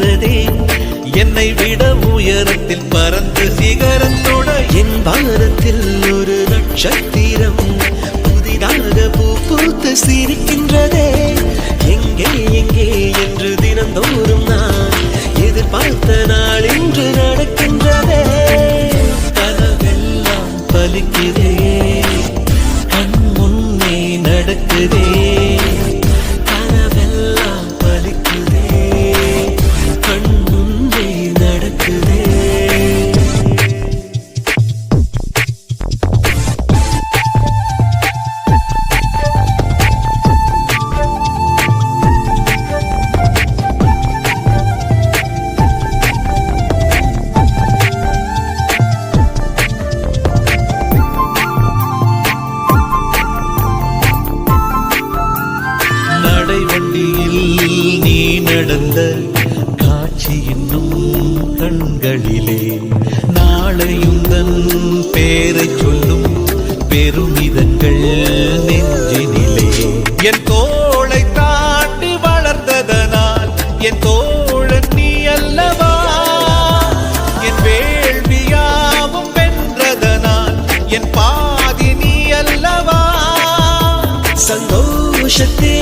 பறக்கிறதே என்னை விட உயரத்தில் பறந்து சிகரத்தோட என் பாரத்தில் ஒரு நட்சத்திரம் புதிதாக பூ பூத்து சிரிக்கின்றதே. எங்கே எங்கே என்று தினந்தோறும் நான் கண்களிலே. நாளையுந்தன் பேரை சொல்லும் பெருமிதங்கள் நெஞ்சினிலே. என் தோளை தாண்டி வளர்ந்ததனால் என் தோழன் நீ அல்லவா? என் வேள்வியாவும் வென்றதனால் என் பாதி நீ அல்லவா? சந்தோஷத்தே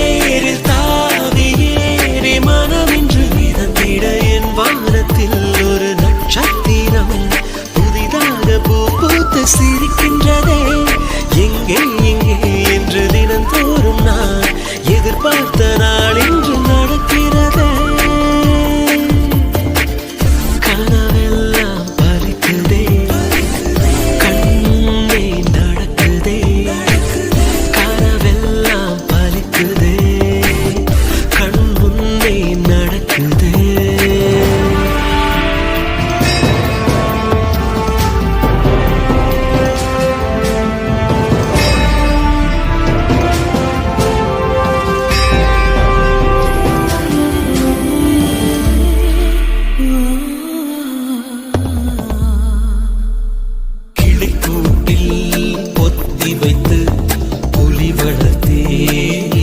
Yeah.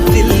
உலகத்தில்